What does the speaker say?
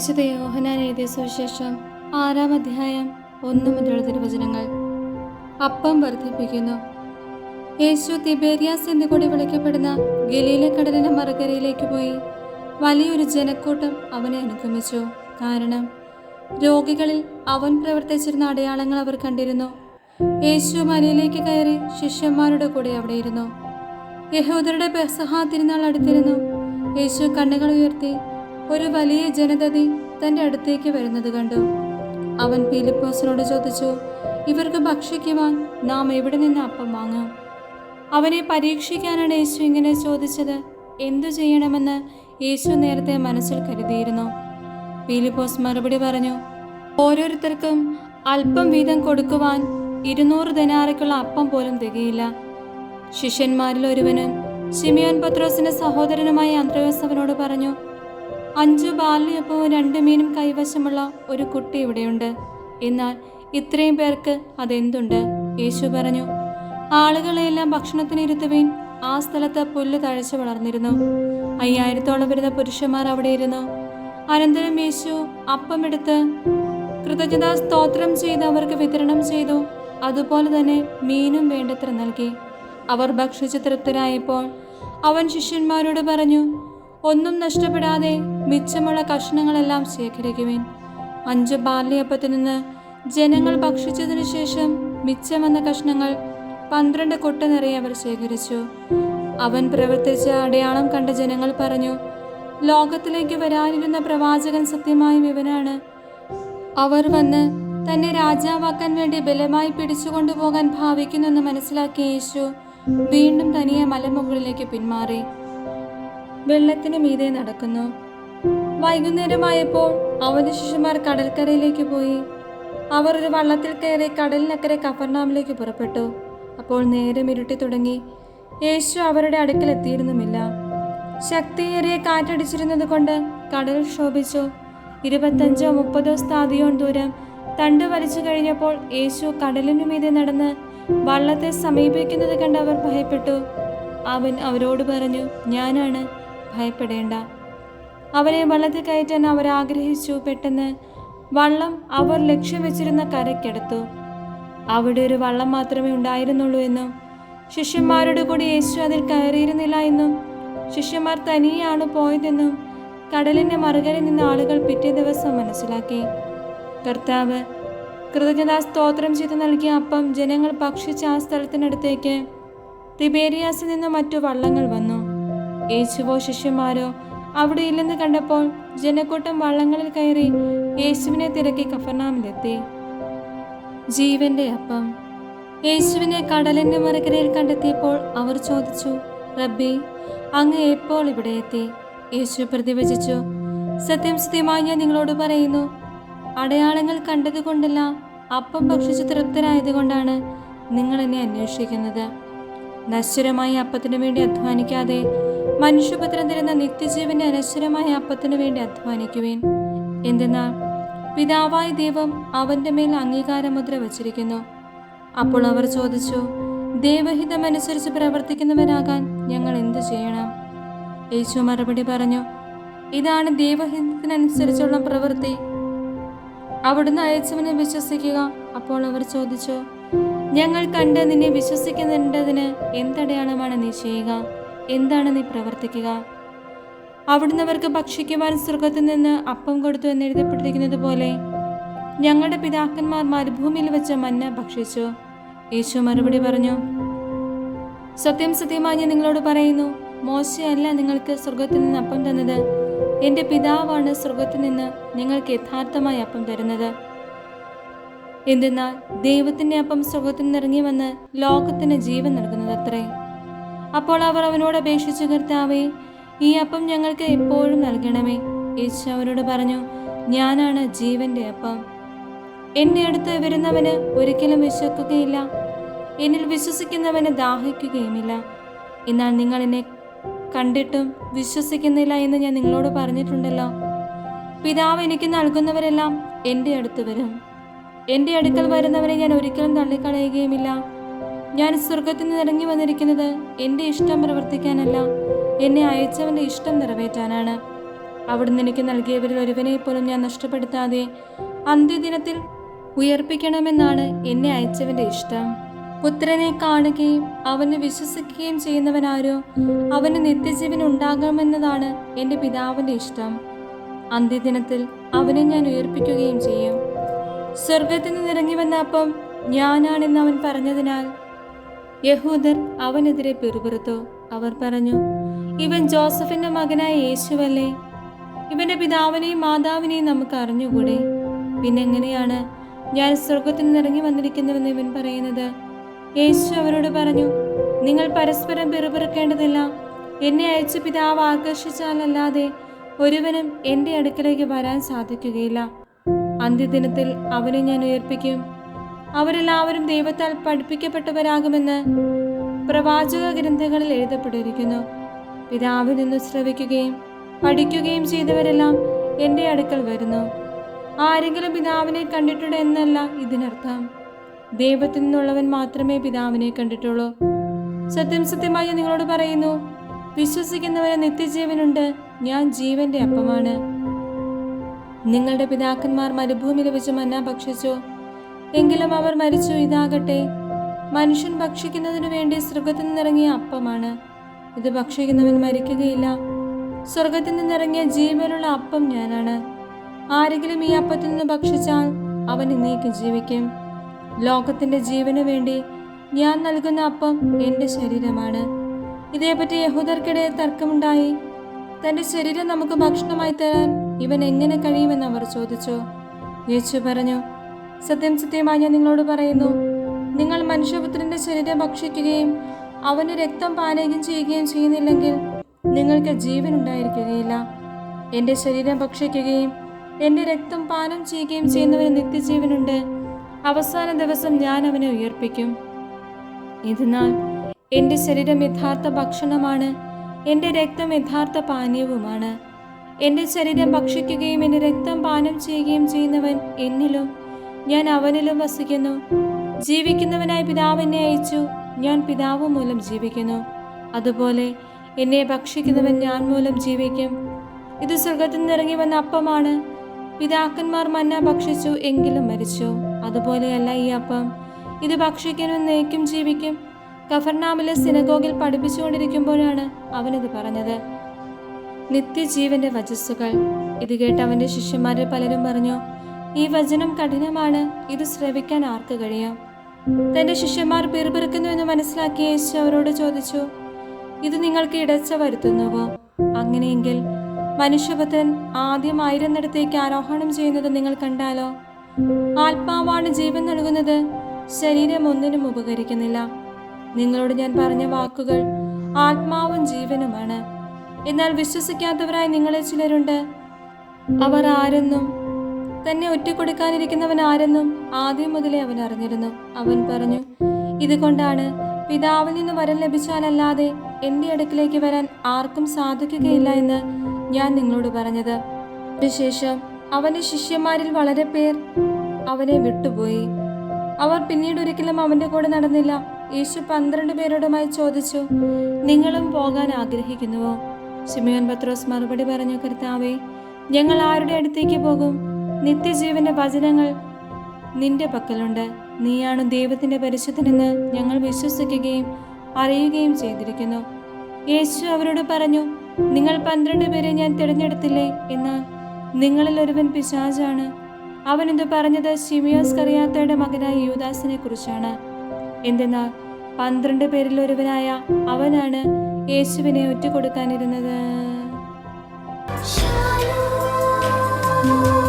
വിശുദ്ധ യോഹനാൻ എഴുതിയ സുവിശേഷം ആറാം അധ്യായം ഒന്ന് മുതലുള്ള തിരുവചനങ്ങൾ. അപ്പം വർദ്ധിപ്പിക്കുന്നു. യേശു തിബേരിയാസ് എന്ന് കൂടി വിളിക്കപ്പെടുന്ന ഗലീല കടലിന്റെ മറുകരയിലേക്ക് പോയി. വലിയൊരു ജനക്കൂട്ടം അവനെ അനുഗമിച്ചു. കാരണം രോഗികളിൽ അവൻ പ്രവർത്തിച്ചിരുന്ന അടയാളങ്ങൾ അവർ കണ്ടിരുന്നു. യേശു മലയിലേക്ക് കയറി ശിഷ്യന്മാരുടെ കൂടെ അവിടെയിരുന്നു യഹൂദരുടെ പെസഹ തിരുനാൾ അടുത്തിരുന്നു. യേശു കണ്ണുകൾ ഉയർത്തി ഒരു വലിയ ജനതതി തന്റെ അടുത്തേക്ക് വരുന്നത് കണ്ടു. അവൻ പീലിപ്പോസിനോട് ചോദിച്ചു ഇവർക്ക് ഭക്ഷിക്കുവാൻ നാം എവിടെ നിന്ന് അപ്പം വാങ്ങാം? അവനെ പരീക്ഷിക്കാനാണ് യേശു ഇങ്ങനെ ചോദിച്ചത്. എന്തു ചെയ്യണമെന്ന് യേശു നേരത്തെ മനസ്സിൽ കരുതിയിരുന്നു. പീലിപ്പോസ് മറുപടി പറഞ്ഞു ഓരോരുത്തർക്കും അല്പം വീതം കൊടുക്കുവാൻ ഇരുന്നൂറ് ദിനാറയ്ക്കുള്ള അപ്പം പോലും തികയില്ല. ശിഷ്യന്മാരിൽ ഒരുവനും ശിമിയോൻ പത്രോസിന്റെ സഹോദരനുമായ അന്ത്രയോസ് അവനോട് പറഞ്ഞു അഞ്ചു ബാല്യപ്പവും രണ്ട് മീനും കൈവശമുള്ള ഒരു കുട്ടി ഇവിടെയുണ്ട്. എന്നാൽ ഇത്രയും പേർക്ക് അതെന്തുണ്ട്? യേശു പറഞ്ഞു ആളുകളെയെല്ലാം ഭക്ഷണത്തിന് ഇരുത്തുവീൻ. ആ സ്ഥലത്ത് പുല്ല് തഴച്ചു വളർന്നിരുന്നു. അയ്യായിരത്തോളം വരുന്ന പുരുഷന്മാർ അവിടെ ഇരുന്നു. അനന്തരം യേശു അപ്പമെടുത്ത് കൃതജ്ഞതാ സ്തോത്രം ചെയ്ത് അവർക്ക് വിതരണം ചെയ്തു. അതുപോലെ തന്നെ മീനും വേണ്ടത്ര നൽകി. അവർ ഭക്ഷിച്ച് തൃപ്തരായപ്പോൾ അവൻ ശിഷ്യന്മാരോട് പറഞ്ഞു ഒന്നും നഷ്ടപ്പെടാതെ മിച്ചമുള്ള കഷ്ണങ്ങളെല്ലാം ശേഖരിക്കുവിൻ. അഞ്ച് ബാല്യപ്പത്തിൽ നിന്ന് ജനങ്ങൾ ഭക്ഷിച്ചതിനു ശേഷം മിച്ചം വന്ന കഷ്ണങ്ങൾ പന്ത്രണ്ട് കൊട്ട നിറയെ അവർ ശേഖരിച്ചു. അവൻ പ്രവർത്തിച്ച അടയാളം കണ്ട ജനങ്ങൾ പറഞ്ഞു ലോകത്തിലേക്ക് വരാനിരുന്ന പ്രവാചകൻ സത്യമായ ഇവനാണ് അവർ വന്ന് തന്നെ രാജാവാക്കാൻ വേണ്ടി ബലമായി പിടിച്ചുകൊണ്ടുപോകാൻ ഭാവിക്കുന്നെന്ന് മനസ്സിലാക്കിയ യേശു വീണ്ടും തനിയെ മലമുകളിലേക്ക് പിന്മാറി. വെള്ളത്തിന് മീതെ നടക്കുന്നു. വൈകുന്നേരമായപ്പോൾ അവധി ശിശുമാർ കടൽക്കരയിലേക്ക് പോയി. അവർ ഒരു വള്ളത്തിൽ കയറി കടലിനക്കരെ കഫർനാമിലേക്ക് പുറപ്പെട്ടു. അപ്പോൾ നേരം ഇരുട്ടി തുടങ്ങി. യേശു അവരുടെ അടുക്കൽ എത്തിയിരുന്നുമില്ല. ശക്തിയേറിയ കാറ്റടിച്ചിരുന്നത് കൊണ്ട് കടൽ ക്ഷോഭിച്ചു. ഇരുപത്തഞ്ചോ മുപ്പതോ സ്ഥാതിയോൺ ദൂരം തണ്ട് വലിച്ചു കഴിഞ്ഞപ്പോൾ യേശു കടലിനു മീതെ നടന്ന് വള്ളത്തെ സമീപിക്കുന്നത് കണ്ട് അവർ ഭയപ്പെട്ടു. അവൻ അവരോട് പറഞ്ഞു ഞാനാണ്. ഭയപ്പെടേണ്ട. അവനെ വള്ളത്തിൽ കയറ്റാൻ അവർ ആഗ്രഹിച്ചു. പെട്ടെന്ന് വള്ളം അവർ ലക്ഷ്യം വെച്ചിരുന്ന കരയ്ക്കെടുത്തു. അവിടെ ഒരു വള്ളം മാത്രമേ ഉണ്ടായിരുന്നുള്ളൂ എന്നും ശിഷ്യന്മാരുടെ കൂടി യേശു അതിൽ കയറിയിരുന്നില്ല എന്നും ശിഷ്യന്മാർ തനിയാണ് പോയതെന്നും കടലിന്റെ മറുകരയിൽ നിന്ന് ആളുകൾ പിറ്റേ ദിവസം മനസ്സിലാക്കി. കർത്താവ് കൃതജ്ഞതാ സ്തോത്രം ചെയ്ത് നൽകിയ അപ്പം ജനങ്ങൾ ഭക്ഷിച്ച ആ സ്ഥലത്തിനടുത്തേക്ക് തിബേരിയാസിൽ നിന്ന് മറ്റു വള്ളങ്ങൾ വന്നു. യേശുവോ ശിഷ്യന്മാരോ അവിടെ ഇല്ലെന്ന് കണ്ടപ്പോൾ ജനക്കൂട്ടം വള്ളങ്ങളിൽ കയറി യേശുവിനെ തിരക്കി കഫർനാമിലെത്തി. ജീവന്റെ അപ്പം. യേശുവിനെ കടലിന്റെ മറുകരയിൽ കണ്ടെത്തിയപ്പോൾ അവർ ചോദിച്ചു റബ്ബി അങ്ങ് എപ്പോൾ ഇവിടെ എത്തി? യേശു പ്രതിവചിച്ചു സത്യം സത്യമായി ഞാൻ നിങ്ങളോട് പറയുന്നു അടയാളങ്ങൾ കണ്ടതുകൊണ്ടല്ല അപ്പം ഭക്ഷിച്ച് തൃപ്തരായതുകൊണ്ടാണ് നിങ്ങൾ എന്നെ അന്വേഷിക്കുന്നത്. നശ്വരമായി അപ്പത്തിനു വേണ്ടി അധ്വാനിക്കാതെ മനുഷ്യപുത്രൻ തരുന്ന നിത്യജീവന്റെ അനശ്വരമായ അപ്പത്തിനു വേണ്ടി അധ്വാനിക്കുവേൻ. എന്തെന്നാൽ പിതാവായ ദൈവം അവന്റെ മേൽ അംഗീകാരമുദ്ര വച്ചിരിക്കുന്നു. അപ്പോൾ അവർ ചോദിച്ചു ദൈവഹിതമനുസരിച്ച് പ്രവർത്തിക്കുന്നവരാകാൻ ഞങ്ങൾ എന്തു ചെയ്യണം? യേശു മറുപടി പറഞ്ഞു ഇതാണ് ദൈവഹിതത്തിനനുസരിച്ചുള്ള പ്രവൃത്തി. അവിടുന്ന് അയച്ചവനെ വിശ്വസിക്കുക. അപ്പോൾ അവർ ചോദിച്ചു ഞങ്ങൾ കണ്ട് നിന്നെ വിശ്വസിക്കുന്നതിന് എന്തടയാളമാണ് നീ ചെയ്യുക? എന്താണ് നീ പ്രവർത്തിക്കുക? അവിടുന്ന് അവർക്ക് ഭക്ഷിക്കുവാൻ സ്വർഗത്തിൽ നിന്ന് അപ്പം കൊടുത്തു എന്ന് എഴുതപ്പെട്ടിരിക്കുന്നത് പോലെ ഞങ്ങളുടെ പിതാക്കന്മാർ മരുഭൂമിയിൽ വെച്ച മഞ്ഞ ഭക്ഷിച്ചു. യേശു മറുപടി പറഞ്ഞു സത്യം സത്യമായി ഞാൻ നിങ്ങളോട് പറയുന്നു മോശയല്ല നിങ്ങൾക്ക് സ്വർഗത്തിൽ നിന്ന് അപ്പം തന്നത്. എന്റെ പിതാവാണ് സ്വർഗത്തിൽ നിന്ന് നിങ്ങൾക്ക് യഥാർത്ഥമായി അപ്പം തരുന്നത്. എന്തെന്നാൽ ദൈവത്തിന്റെ അപ്പം സ്വർഗത്തിൽ നിന്ന് ഇറങ്ങി വന്ന് ലോകത്തിന് ജീവൻ നൽകുന്നത് അത്രേ അപ്പോൾ അവർ അവനോട് അപേക്ഷിച്ചു കർത്താവേ ഈ അപ്പം ഞങ്ങൾക്ക് എപ്പോഴും നൽകണമേ. യേശു അവരോട് പറഞ്ഞു ഞാനാണ് ജീവന്റെ അപ്പം. എന്റെ അടുത്ത് വരുന്നവന് ഒരിക്കലും വിശക്കുകയില്ല എന്നിൽ വിശ്വസിക്കുന്നവന് ദാഹിക്കുകയുമില്ല. എന്നാൽ നിങ്ങൾ എന്നെ കണ്ടിട്ടും വിശ്വസിക്കുന്നില്ല എന്ന് ഞാൻ നിങ്ങളോട് പറഞ്ഞിട്ടുണ്ടല്ലോ. പിതാവ് എനിക്ക് നൽകുന്നവരെല്ലാം എന്റെ അടുത്ത് വരും. എന്റെ അടുക്കൽ വരുന്നവരെ ഞാൻ ഒരിക്കലും തള്ളിക്കളയുകയുമില്ല. ഞാൻ സ്വർഗത്തിൽ നിന്ന് ഇറങ്ങി വന്നിരിക്കുന്നത് എന്റെ ഇഷ്ടം പ്രവർത്തിക്കാനല്ല. എന്നെ അയച്ചവന്റെ ഇഷ്ടം നിറവേറ്റാനാണ്. അവിടുന്ന് എനിക്ക് നൽകിയവരിൽ ഒരുവനെ പോലും ഞാൻ നഷ്ടപ്പെടുത്താതെ അന്ത്യദിനത്തിൽ ഉയർപ്പിക്കണമെന്നാണ് എന്നെ അയച്ചവന്റെ ഇഷ്ടം. പുത്രനെ കാണുകയും അവനെ വിശ്വസിക്കുകയും ചെയ്യുന്നവനാരോ അവന് നിത്യജീവൻ ഉണ്ടാകാമെന്നതാണ് എന്റെ പിതാവിന്റെ ഇഷ്ടം. അന്ത്യദിനത്തിൽ അവനെ ഞാൻ ഉയർപ്പിക്കുകയും ചെയ്യും. സ്വർഗത്തിൽ നിന്നിറങ്ങി വന്ന അപ്പം ഞാനാണെന്ന് അവൻ പറഞ്ഞതിനാൽ യഹൂദർ അവനെതിരെ പിറുപിറുത്തു. അവർ പറഞ്ഞു ഇവൻ ജോസഫിന്റെ മകനായ യേശുവല്ലേ? ഇവന്റെ പിതാവിനെയും മാതാവിനെയും നമുക്ക് അറിഞ്ഞുകൂടെ? പിന്നെങ്ങനെയാണ് ഞാൻ സ്വർഗത്തിൽ നിന്നിറങ്ങി വന്നിരിക്കുന്നുവെന്ന് ഇവൻ പറയുന്നത്? യേശു അവരോട് പറഞ്ഞു നിങ്ങൾ പരസ്പരം പിറുപിറുക്കേണ്ടതില്ല. എന്നെ അയച്ച പിതാവ് ആകർഷിച്ചാലല്ലാതെ ഒരുവനും എന്റെ അടുക്കലേക്ക് വരാൻ സാധിക്കുകയില്ല. അന്ത്യദിനത്തിൽ അവനെ ഞാൻ ഉയർപ്പിക്കും. അവരെല്ലാവരും ദൈവത്താൽ പഠിപ്പിക്കപ്പെട്ടവരാകുമെന്ന് പ്രവാചക ഗ്രന്ഥങ്ങളിൽ എഴുതപ്പെട്ടിരിക്കുന്നു. പിതാവിൽ നിന്ന് ശ്രവിക്കുകയും പഠിക്കുകയും ചെയ്തവരെല്ലാം എന്റെ അടുക്കൽ വരുന്നു. ആരെങ്കിലും പിതാവിനെ കണ്ടിട്ടുണ്ട് എന്നല്ല ഇതിനർത്ഥം. ദൈവത്തിൽ നിന്നുള്ളവൻ മാത്രമേ പിതാവിനെ കണ്ടിട്ടുള്ളൂ. സത്യം സത്യമായി നിങ്ങളോട് പറയുന്നു വിശ്വസിക്കുന്നവന് നിത്യജീവനുണ്ട് ഞാൻ ജീവന്റെ അപ്പമാണ്. നിങ്ങളുടെ പിതാക്കന്മാർ മരുഭൂമിയിൽ വെച്ച് മന്ന ഭക്ഷിച്ചു എങ്കിലും അവർ മരിച്ചു ഇതാകട്ടെ. മനുഷ്യൻ ഭക്ഷിക്കുന്നതിനു വേണ്ടി സ്വർഗത്തിൽ നിന്നിറങ്ങിയ അപ്പമാണ്. ഇത് ഭക്ഷിക്കുന്നവൻ മരിക്കുകയില്ല. സ്വർഗത്തിൽ നിന്നിറങ്ങിയ ജീവനുള്ള അപ്പം ഞാനാണ്. ആരെങ്കിലും ഈ അപ്പത്തിൽ നിന്ന് ഭക്ഷിച്ചാൽ അവൻ ഇന്നേക്ക് ജീവിക്കും. ലോകത്തിന്റെ ജീവന് വേണ്ടി ഞാൻ നൽകുന്ന അപ്പം എന്റെ ശരീരമാണ്. ഇതേപറ്റി യഹൂദർക്കിടയിൽ തർക്കമുണ്ടായി. തന്റെ ശരീരം നമുക്ക് ഭക്ഷണമായി തരാൻ ഇവൻ എങ്ങനെ കഴിയുമെന്ന് അവർ ചോദിച്ചു. യേശു പറഞ്ഞു സത്യം സത്യമായി ഞാൻ നിങ്ങളോട് പറയുന്നു. നിങ്ങൾ മനുഷ്യപുത്രന്റെ ശരീരം ഭക്ഷിക്കുകയും അവന്റെ രക്തം പാനകം ചെയ്യുകയും ചെയ്യുന്നില്ലെങ്കിൽ നിങ്ങൾക്ക് ജീവൻ ഉണ്ടായിരിക്കുകയില്ല. എന്റെ ശരീരം ഭക്ഷിക്കുകയും എന്റെ രക്തം പാനം ചെയ്യുകയും ചെയ്യുന്നവന് നിത്യജീവനുണ്ട്. അവസാന ദിവസം ഞാൻ അവനെ ഉയർപ്പിക്കും. എന്നാൽ എന്റെ ശരീരം യഥാർത്ഥ ഭക്ഷണമാണ്. എന്റെ രക്തം യഥാർത്ഥ പാനീയവുമാണ്. എന്റെ ശരീരം ഭക്ഷിക്കുകയും എന്റെ രക്തം പാനം ചെയ്യുകയും ചെയ്യുന്നവൻ എന്നിലും ഞാൻ അവനിലും വസിക്കുന്നു. ജീവിക്കുന്നവനായി പിതാവ് എന്നെ അയച്ചു. ഞാൻ പിതാവ് മൂലം ജീവിക്കുന്നു. അതുപോലെ എന്നെ ഭക്ഷിക്കുന്നവൻ ഞാൻ മൂലം ജീവിക്കും. ഇത് സ്വർഗത്തിൽ നിന്നിറങ്ങി വന്ന അപ്പമാണ്. പിതാക്കന്മാർ മന്ന ഭക്ഷിച്ചു എങ്കിലും മരിച്ചു. അതുപോലെയല്ല ഈ അപ്പം. ഇത് ഭക്ഷിക്കുന്നവനേക്കും ജീവിക്കും. കഫർനാമിലെ സിനഗോഗിൽ പഠിപ്പിച്ചുകൊണ്ടിരിക്കുമ്പോഴാണ് അവനിത് പറഞ്ഞത്. നിത്യജീവന്റെ വചസ്സുകൾ. ഇത് കേട്ട് അവന്റെ ശിഷ്യന്മാരിൽ പലരും പറഞ്ഞു ഈ വചനം കഠിനമാണ്. ഇത് ശ്രവിക്കാൻ ആർക്ക് കഴിയാം? തന്റെ ശിഷ്യന്മാർ പിറുപിറുക്കുന്നു എന്ന് മനസ്സിലാക്കിയ യേശു അവരോട് ചോദിച്ചു ഇത് നിങ്ങൾക്ക് ഇടച്ച വരുത്തുന്നുവോ? അങ്ങനെയെങ്കിൽ മനുഷ്യപുത്രൻ ആദ്യം ആയിരുന്നിടത്തേക്ക് ആരോഹണം ചെയ്യുന്നത് നിങ്ങൾ കണ്ടാലോ? ആത്മാവാണ് ജീവൻ നൽകുന്നത് ശരീരം ഒന്നിനും ഉപകരിക്കുന്നില്ല. നിങ്ങളോട് ഞാൻ പറഞ്ഞ വാക്കുകൾ ആത്മാവും ജീവനുമാണ്. എന്നാൽ വിശ്വസിക്കാത്തവരായി നിങ്ങളെ ചിലരുണ്ട്. അവർ ആരെന്നും തന്നെ ഒറ്റ കൊടുക്കാനിരിക്കുന്നവൻ ആരെന്നും ആദ്യം മുതലേ അവൻ അറിഞ്ഞിരുന്നു. അവൻ പറഞ്ഞു ഇതുകൊണ്ടാണ് പിതാവിൽ നിന്ന് വരം ലഭിച്ചാലല്ലാതെ എന്റെ അടുക്കിലേക്ക് വരാൻ ആർക്കും സാധിക്കുകയില്ല എന്ന് ഞാൻ നിങ്ങളോട് പറഞ്ഞത്. അതിനുശേഷം അവന്റെ ശിഷ്യന്മാരിൽ വളരെ പേർ അവനെ വിട്ടുപോയി. അവർ പിന്നീട് ഒരിക്കലും അവന്റെ കൂടെ നടന്നില്ല. യേശു പന്ത്രണ്ട് പേരോടുമായി ചോദിച്ചു നിങ്ങളും പോകാൻ ആഗ്രഹിക്കുന്നുവോ? സിമിയോൻ പത്രോസ് മറുപടി പറഞ്ഞു കർത്താവേ ഞങ്ങൾ ആരുടെ അടുത്തേക്ക് പോകും? നിത്യജീവന്റെ വചനങ്ങൾ നിന്റെ പക്കലുണ്ട്. നീയാണ് ദൈവത്തിന്റെ പരിശുദ്ധനെന്ന് ഞങ്ങൾ വിശ്വസിക്കുകയും അറിയുകയും ചെയ്തിരിക്കുന്നു. യേശു അവരോട് പറഞ്ഞു നിങ്ങൾ പന്ത്രണ്ട് പേരെ ഞാൻ തിരഞ്ഞെടുത്തില്ലേ? എന്നാൽ നിങ്ങളിൽ ഒരുവൻ പിശാജാണ് അവൻ ഇത് പറഞ്ഞത് ഷിമിയോസ് കറിയാത്തയുടെ മകനായ യുദാസിനെ കുറിച്ചാണ്. എന്തെന്നാൽ പന്ത്രണ്ട് പേരിൽ ഒരുവനായ അവനാണ് യേശുവിനെ ഒറ്റുകൊടുക്കാനിരുന്നത് Shalom.